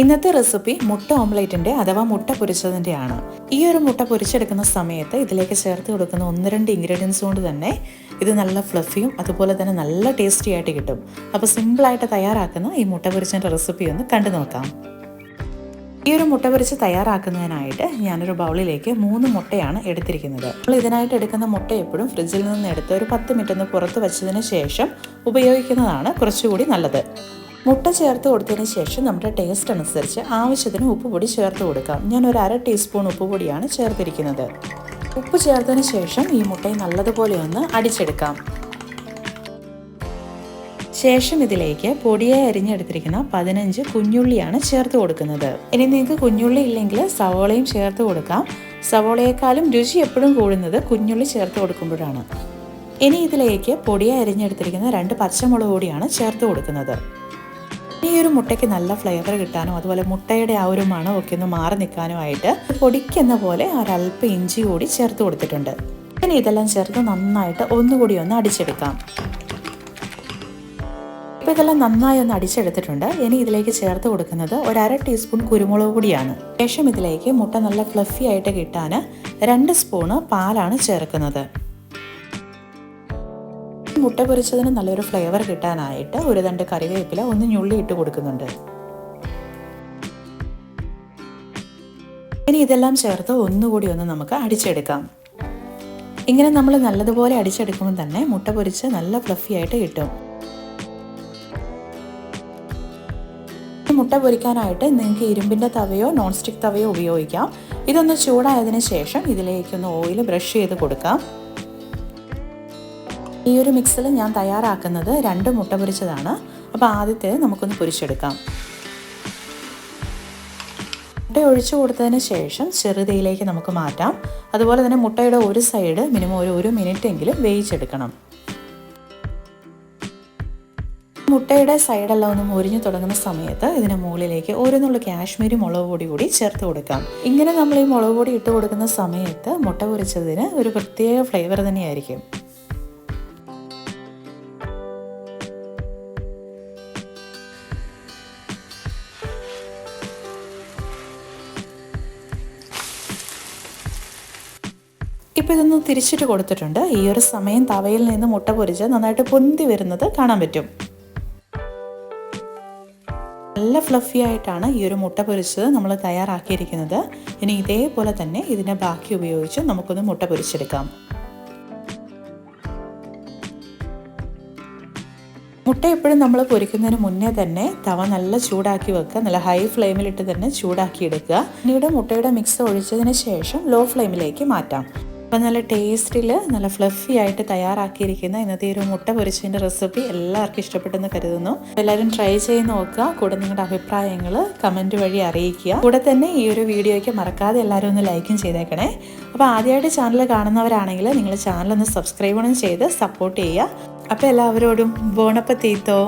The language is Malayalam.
ഇന്നത്തെ റെസിപ്പി മുട്ട ഓംലേറ്റിന്റെ അഥവാ മുട്ട പൊരിച്ചതിന്റെ ആണ്. ഈ ഒരു മുട്ട പൊരിച്ചെടുക്കുന്ന സമയത്ത് ഇതിലേക്ക് ചേർത്ത് കൊടുക്കുന്ന ഒന്ന് രണ്ട് ഇൻഗ്രീഡിയൻസ് കൊണ്ട് തന്നെ ഇത് നല്ല ഫ്ലഫിയും അതുപോലെ തന്നെ നല്ല ടേസ്റ്റി ആയിട്ട് കിട്ടും. അപ്പോൾ സിമ്പിളായിട്ട് തയ്യാറാക്കുന്ന ഈ മുട്ട പൊരിച്ചതിന്റെ റെസിപ്പി ഒന്ന് കണ്ടു നോക്കാം. ഈ ഒരു മുട്ട പൊരിച്ച് തയ്യാറാക്കുന്നതിനായിട്ട് ഞാനൊരു ബൗളിലേക്ക് മൂന്ന് മുട്ടയാണ് എടുത്തിരിക്കുന്നത്. നമ്മൾ ഇതിനായിട്ട് എടുക്കുന്ന മുട്ട എപ്പോഴും ഫ്രിഡ്ജിൽ നിന്ന് എടുത്ത് ഒരു പത്ത് മിനിറ്റ് ഒന്ന് പുറത്ത് വെച്ചതിന് ശേഷം ഉപയോഗിക്കുന്നതാണ് കുറച്ചുകൂടി നല്ലത്. മുട്ട ചേർത്ത് കൊടുത്തതിന് ശേഷം നമ്മുടെ ടേസ്റ്റ് അനുസരിച്ച് ആവശ്യത്തിന് ഉപ്പുപൊടി ചേർത്ത് കൊടുക്കാം. ഞാൻ ഒരു അര ടീസ്പൂൺ ഉപ്പുപൊടിയാണ് ചേർത്തിരിക്കുന്നത്. ഉപ്പ് ചേർത്തതിന് ശേഷം ഈ മുട്ടയെ നല്ലതുപോലെ ഒന്ന് അടിച്ചെടുക്കാം. ശേഷം ഇതിലേക്ക് പൊടിയായി അരിഞ്ഞെടുത്തിരിക്കുന്ന പതിനഞ്ച് കുഞ്ഞുള്ളിയാണ് ചേർത്ത് കൊടുക്കുന്നത്. ഇനി നിങ്ങൾക്ക് കുഞ്ഞുള്ളി ഇല്ലെങ്കിൽ സവോളയും ചേർത്ത് കൊടുക്കാം. സവോളയെക്കാളും രുചി എപ്പോഴും കൂടുന്നത് കുഞ്ഞുള്ളി ചേർത്ത് കൊടുക്കുമ്പോഴാണ്. ഇനി ഇതിലേക്ക് പൊടിയായി അരിഞ്ഞെടുത്തിരിക്കുന്ന രണ്ട് പച്ചമുളക് കൂടിയാണ് ചേർത്ത് കൊടുക്കുന്നത്. ഈ ഒരു മുട്ടയ്ക്ക് നല്ല ഫ്ലേവർ കിട്ടാനും അതുപോലെ മുട്ടയുടെ ആ ഒരു മണമൊക്കെ ഒന്ന് മാറി നിൽക്കാനുമായിട്ട് പൊടിക്കുന്ന പോലെ ഒരല്പം ഇഞ്ചി കൂടി ചേർത്ത് കൊടുത്തിട്ടുണ്ട്. ഇനി ഇതെല്ലാം ചേർത്ത് നന്നായിട്ട് ഒന്നുകൂടി ഒന്ന് അടിച്ചെടുക്കാം. ഇപ്പോൾ ഇതെല്ലാം നന്നായി ഒന്ന് അടിച്ചെടുത്തിട്ടുണ്ട്. ഇനി ഇതിലേക്ക് ചേർത്ത് കൊടുക്കുന്നത് ഒരു അര ടീസ്പൂൺ കുരുമുളക് പൊടിയാണ്. ശേഷം ഇതിലേക്ക് മുട്ട നല്ല ഫ്ലഫി ആയിട്ട് കിട്ടാൻ രണ്ട് സ്പൂണ് പാലാണ് ചേർക്കുന്നത്. മുട്ട പൊരിച്ചതിന് നല്ലൊരു ഫ്ലേവർ കിട്ടാനായിട്ട് ഒരു തണ്ട് കറിവേപ്പില ഒന്ന് ഞുള്ളി ഇട്ട് കൊടുക്കുന്നുണ്ട്. ഇനി ഇതെല്ലാം ചേർത്ത് ഒന്നുകൂടി ഒന്ന് നമുക്ക് അടിച്ചെടുക്കാം. ഇങ്ങനെ നമ്മൾ നല്ലതുപോലെ അടിച്ചെടുക്കുമ്പോൾ തന്നെ മുട്ട പൊരിച്ച് നല്ല ഫ്ലഫി ആയിട്ട് കിട്ടും. മുട്ട പൊരിക്കാനായിട്ട് നിങ്ങൾക്ക് ഇരുമ്പിന്റെ തവയോ നോൺ സ്റ്റിക്ക് തവയോ ഉപയോഗിക്കാം. ഇതൊന്ന് ചൂടായതിനു ശേഷം ഇതിലേക്കൊന്ന് ഓയിൽ ബ്രഷ് ചെയ്ത് കൊടുക്കാം. ഈ ഒരു മിക്സിൽ ഞാൻ തയ്യാറാക്കുന്നത് രണ്ട് മുട്ട പൊരിച്ചതാണ്. അപ്പോൾ ആദ്യത്തെ നമുക്കൊന്ന് പൊരിച്ചെടുക്കാം. മുട്ട ഒഴിച്ചു കൊടുത്തതിന് ശേഷം ചെറുതയിലേക്ക് നമുക്ക് മാറ്റാം. അതുപോലെ തന്നെ മുട്ടയുടെ ഒരു സൈഡ് മിനിമം ഒരു ഒരു മിനിറ്റ് എങ്കിലും വേവിച്ചെടുക്കണം. മുട്ടയുടെ സൈഡെല്ലാം ഒന്ന് മുരിഞ്ഞു തുടങ്ങുന്ന സമയത്ത് ഇതിന് മുകളിലേക്ക് ഓരോന്നുള്ള കാശ്മീരി മുളക് പൊടി കൂടി ചേർത്ത് കൊടുക്കാം. ഇങ്ങനെ നമ്മൾ ഈ മുളക് പൊടി ഇട്ട് കൊടുക്കുന്ന സമയത്ത് മുട്ട പൊരിച്ചതിന് ഒരു പ്രത്യേക ഫ്ലേവർ തന്നെയായിരിക്കും. ഇപ്പോൾ ഇതൊന്ന് തിരിച്ചിട്ട് കൊടുത്തിട്ടുണ്ട്. ഈ ഒരു സമയം തവയിൽ നിന്ന് മുട്ട പൊരിച്ച് നന്നായിട്ട് പൊന്തി വരുന്നത് കാണാൻ പറ്റും. നല്ല ഫ്ലഫി ആയിട്ടാണ് ഈ ഒരു മുട്ട പൊരിച്ചത് നമ്മൾ തയ്യാറാക്കിയിരിക്കുന്നത്. ഇനി ഇതേപോലെ തന്നെ ഇതിനെ ബാക്കി ഉപയോഗിച്ച് നമുക്കൊന്ന് മുട്ട പൊരിച്ചെടുക്കാം. മുട്ട എപ്പോഴും നമ്മൾ പൊരിക്കുന്നതിന് മുന്നേ തന്നെ തവ നല്ല ചൂടാക്കി വെക്കുക. നല്ല ഹൈ ഫ്ലെയിമിലിട്ട് തന്നെ ചൂടാക്കി എടുക്കുക പിന്നീട് മുട്ടയുടെ മിക്സ് ഒഴിച്ചതിന് ശേഷം ലോ ഫ്ലെയിമിലേക്ക് മാറ്റാം. അപ്പം നല്ല ടേസ്റ്റിൽ നല്ല ഫ്ലഫി ആയിട്ട് തയ്യാറാക്കിയിരിക്കുന്ന ഇന്നത്തെ ഒരു മുട്ട പൊരിച്ചതിന്റെ റെസിപ്പി എല്ലാവർക്കും ഇഷ്ടപ്പെട്ടെന്ന് കരുതുന്നു. എല്ലാവരും ട്രൈ ചെയ്ത് നോക്കുക. കൂടെ നിങ്ങളുടെ അഭിപ്രായങ്ങൾ കമന്റ് വഴി അറിയിക്കുക. കൂടെ തന്നെ ഈ ഒരു വീഡിയോയ്ക്ക് മറക്കാതെ എല്ലാവരും ഒന്ന് ലൈക്കും ചെയ്തേക്കണേ. അപ്പോൾ ആദ്യമായിട്ട് ചാനൽ കാണുന്നവരാണെങ്കിൽ നിങ്ങൾ ചാനൽ ഒന്ന് സബ്സ്ക്രൈബ് ചെയ്ത് സപ്പോർട്ട് ചെയ്യുക. അപ്പോൾ എല്ലാവരോടും ബോണപ്പ തീത്തോ.